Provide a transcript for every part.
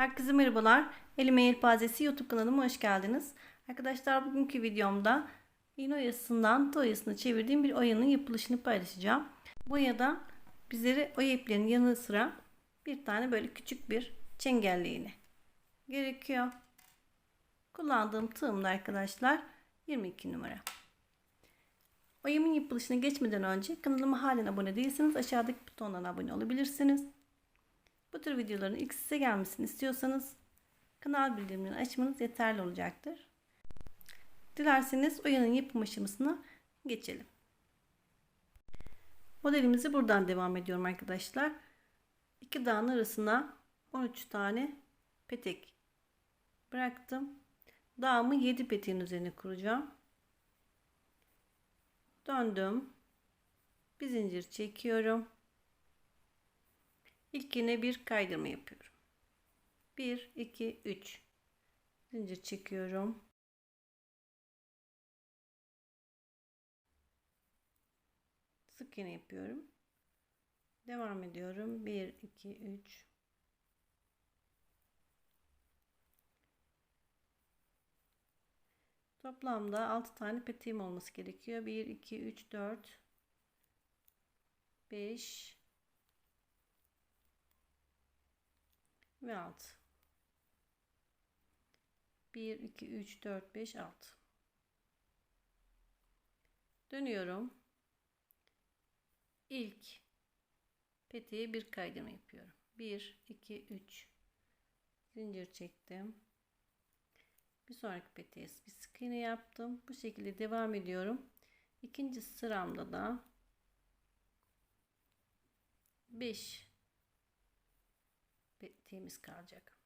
Herkese merhabalar. Elime Yelpazesi YouTube kanalıma hoş geldiniz. Arkadaşlar bugünkü videomda iğne oyasından tığ oyasına çevirdiğim bir oyanın yapılışını paylaşacağım. Bu oyadan bizlere oya iplerinin yanı sıra bir tane böyle küçük bir çengelli iğne gerekiyor. Kullandığım tığım da arkadaşlar 22 numara. Oyamın yapılışına geçmeden önce kanalıma halen abone değilseniz aşağıdaki butondan abone olabilirsiniz. Bu tür videoların ilk size gelmesini istiyorsanız kanal bildirimlerini açmanız yeterli olacaktır. Dilerseniz oyanın yapım aşamasına geçelim. Modelimizi buradan devam ediyorum arkadaşlar. İki dağın arasına 13 tane petek bıraktım. Dağımı 7 peteğin üzerine kuracağım. Döndüm. Bir zincir çekiyorum. İlkine bir kaydırma yapıyorum. 1 2 3 zincir çekiyorum. Sık iğne yapıyorum. Devam ediyorum. 1 2 3 Toplamda 6 tane peteğim olması gerekiyor. 1 2 3 4 5 ve 6 1 2 3 4 5 6 dönüyorum. İlk peteğe bir kaydırma yapıyorum. 1 2 3 zincir çektim. Bir sonraki peteğe bir sık iğne yaptım. Bu şekilde devam ediyorum. İkinci sıramda da 5 peteğimiz kalacak.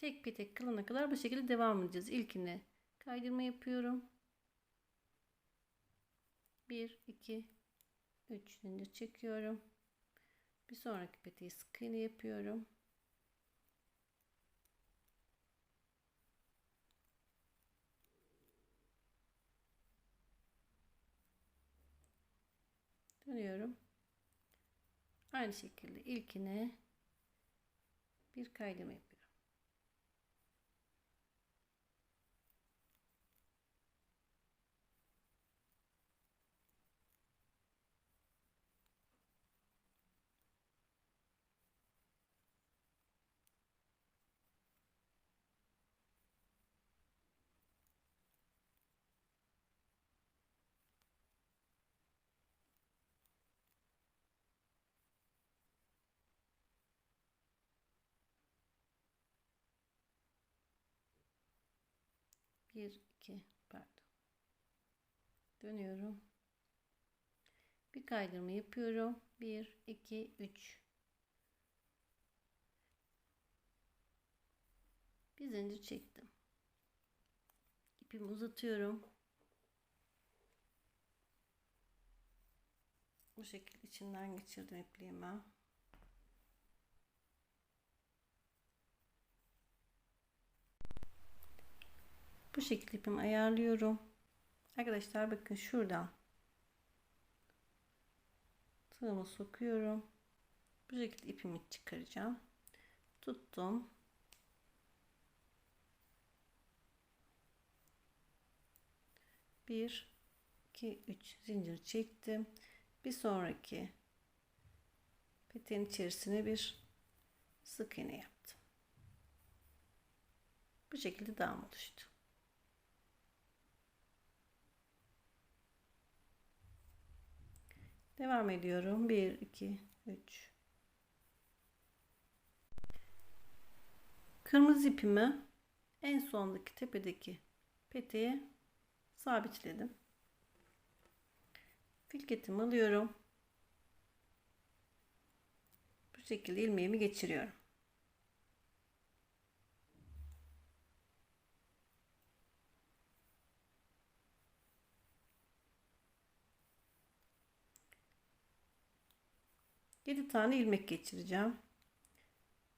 Tek petek kılana kadar bu şekilde devam edeceğiz. İlkine kaydırma yapıyorum. 1 2 3 zincir çekiyorum. Bir sonraki peteği sık iğne yapıyorum. Dönüyorum. Aynı şekilde ilkine bir kaydırma yapıyorum. Bir, iki, pardon. Dönüyorum. Bir kaydırma yapıyorum. Bir, iki, üç. Bir zincir çektim. İpimi uzatıyorum. Bu şekilde içinden geçirdim ipliğimi. Bu şekilde ipimi ayarlıyorum. Arkadaşlar bakın şuradan tığımı sokuyorum. Bu şekilde ipimi çıkaracağım. Tuttum. Bir, iki, üç zincir çektim. Bir sonraki peteğin içerisine bir sık iğne yaptım. Bu şekilde dağım oluştu. Devam ediyorum. 1, 2, 3. Kırmızı ipimi en sondaki tepedeki peteğe sabitledim. Filketimi alıyorum. Bu şekilde ilmeğimi geçiriyorum. 7 tane ilmek geçireceğim.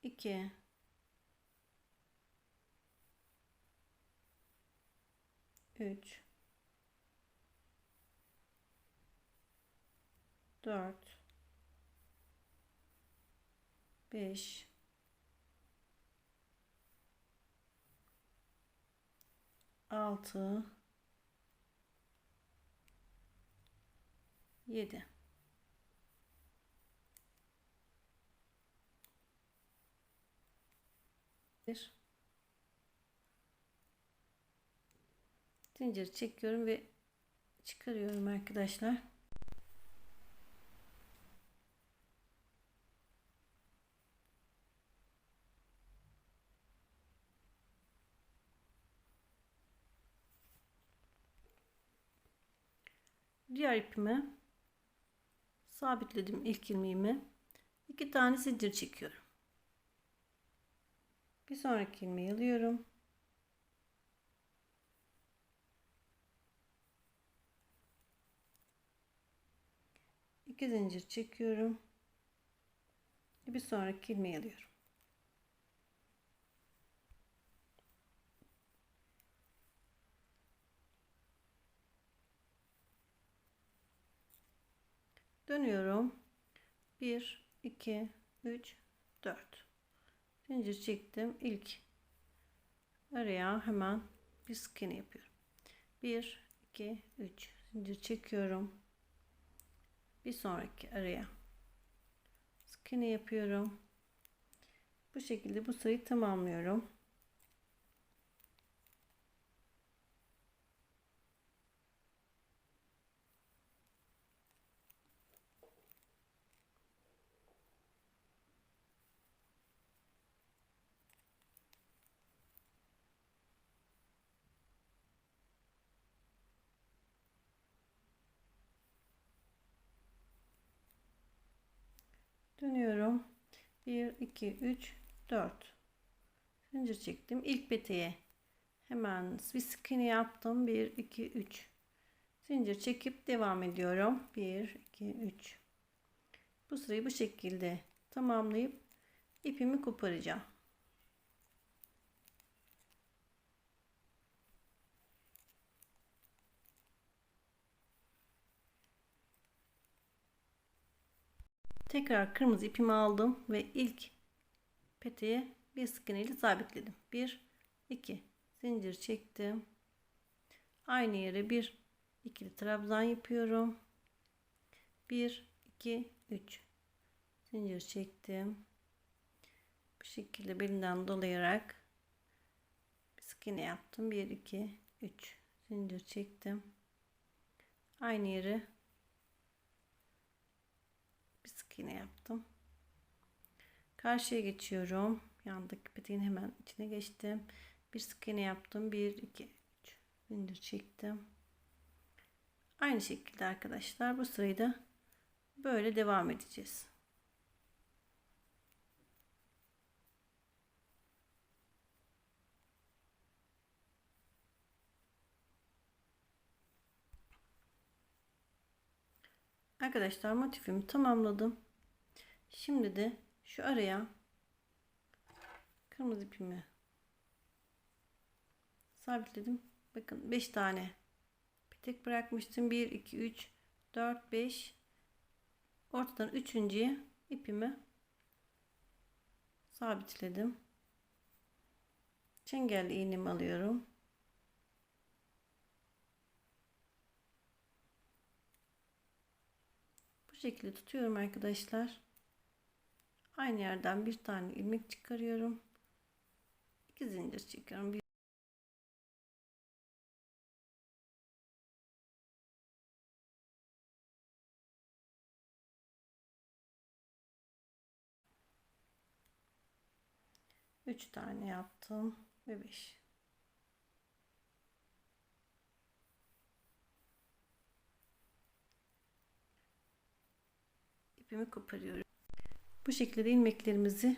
2 3 4 5 6 7 bir zincir çekiyorum ve çıkarıyorum arkadaşlar. Diğer ipimi sabitledim ilk ilmeğimi. iki tane zincir çekiyorum. Bir sonraki ilmeği alıyorum. iki zincir çekiyorum. Bir sonraki ilmeği alıyorum. Dönüyorum. 1 2 3 4 zincir çektim. İlk araya hemen bir sık yapıyorum. 1 2 3 zincir çekiyorum bir sonraki araya sık yapıyorum bu şekilde bu sırayı tamamlıyorum dönüyorum. 1 2 3 4 zincir çektim. İlk peteğe hemen bir sık iğne yaptım. 1 2 3 zincir çekip devam ediyorum. 1 2 3 bu sırayı bu şekilde tamamlayıp ipimi koparacağım Tekrar kırmızı ipimi aldım ve ilk peteğe bir sık iğne ile sabitledim. 1 2 zincir çektim. Aynı yere bir ikili trabzan yapıyorum. 1 2 3 zincir çektim. Bu şekilde belinden dolayarak bir sık iğne yaptım. 1 2 3 zincir çektim. Aynı yere sık iğne yaptım. Karşıya geçiyorum. Yandaki peteğin hemen içine geçtim. Bir sık iğne yaptım. 1 2 3 zincir çektim. Aynı şekilde arkadaşlar bu sırayı da böyle devam edeceğiz. Arkadaşlar motifimi tamamladım. Şimdi de şu araya kırmızı ipimi sabitledim. Bakın 5 tane petek bırakmıştım. 1 2 3 4 5 ortadan üçüncüye ipimi sabitledim. Çengelli iğnemi alıyorum. Şekilde tutuyorum arkadaşlar. Aynı yerden bir tane ilmek çıkarıyorum. İki zincir çekiyorum. Bir Üç tane yaptım ve beş. İpimi koparıyorum. Bu şekilde ilmeklerimizi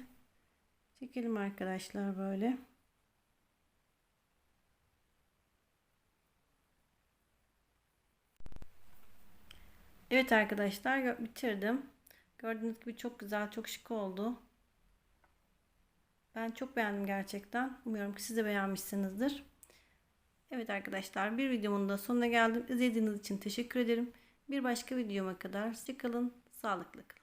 çekelim arkadaşlar böyle. Evet arkadaşlar bitirdim. Gördüğünüz gibi çok güzel, çok şık oldu. Ben çok beğendim gerçekten. Umuyorum ki siz de beğenmişsinizdir. Evet arkadaşlar bir videomun da sonuna geldim. İzlediğiniz için teşekkür ederim. Bir başka videoma kadar size kalın. Sağlıklı kalın.